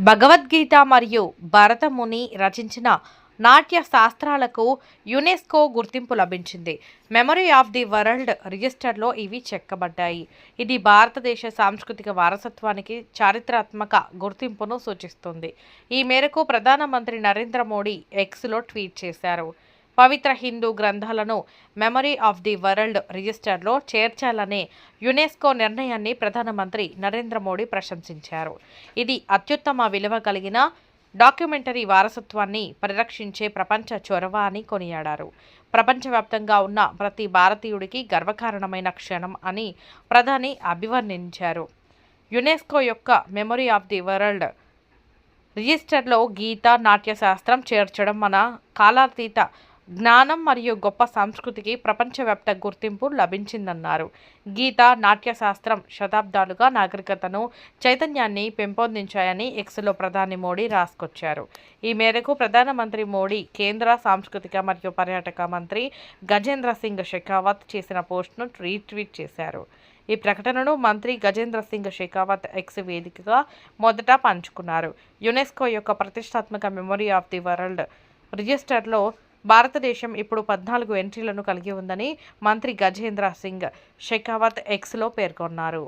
భగవద్గీత మరియు భరతముని రచించిన నాట్య శాస్త్రాలకు యునెస్కో గుర్తింపు లభించింది. మెమరీ ఆఫ్ ది వరల్డ్ రిజిస్టర్లో ఇవి చెక్కబడ్డాయి. ఇది భారతదేశ సాంస్కృతిక వారసత్వానికి చారిత్రాత్మక గుర్తింపును సూచిస్తుంది. ఈ మేరకు ప్రధానమంత్రి నరేంద్ర మోడీ ఎక్స్లో ట్వీట్ చేశారు. పవిత్ర హిందూ గ్రంథాలను మెమరీ ఆఫ్ ది వరల్డ్ రిజిస్టర్లో చేర్చాలనే యునెస్కో నిర్ణయాన్ని ప్రధానమంత్రి నరేంద్ర మోడీ ప్రశంసించారు. ఇది అత్యుత్తమ విలువ కలిగిన డాక్యుమెంటరీ వారసత్వాన్ని పరిరక్షించే ప్రపంచ చొరవ అని కొనియాడారు. ప్రపంచవ్యాప్తంగా ఉన్న ప్రతి భారతీయుడికి గర్వకారణమైన క్షణం అని ప్రధాని అభివర్ణించారు. యునెస్కో యొక్క మెమరీ ఆఫ్ ది వరల్డ్ రిజిస్టర్లో గీత నాట్యశాస్త్రం చేర్చడం మన కాలాతీత జ్ఞానం మరియు గొప్ప సంస్కృతికి ప్రపంచవ్యాప్త గుర్తింపు లభించిందన్నారు. గీత నాట్యశాస్త్రం శతాబ్దాలుగా నాగరికతను చైతన్యాన్ని పెంపొందించాయని ఎక్స్లో ప్రధాని మోడీ రాసుకొచ్చారు. ఈ మేరకు ప్రధానమంత్రి మోడీ కేంద్ర సాంస్కృతిక మరియు పర్యాటక మంత్రి గజేంద్ర సింగ్ షెకావత్ చేసిన పోస్ట్ను రీట్వీట్ చేశారు. ఈ ప్రకటనను మంత్రి గజేంద్ర సింగ్ షెకావత్ ఎక్స్ వేదికగా మొదట పంచుకున్నారు. యునెస్కో యొక్క ప్రతిష్టాత్మక మెమొరీ ఆఫ్ ది వరల్డ్ రిజిస్టర్లో భారతదేశం ఇప్పుడు పద్నాలుగు ఎంట్రీలను కలిగి ఉందని మంత్రి గజేంద్ర సింగ్ షెకావత్ ఎక్స్లో పేర్కొన్నారు.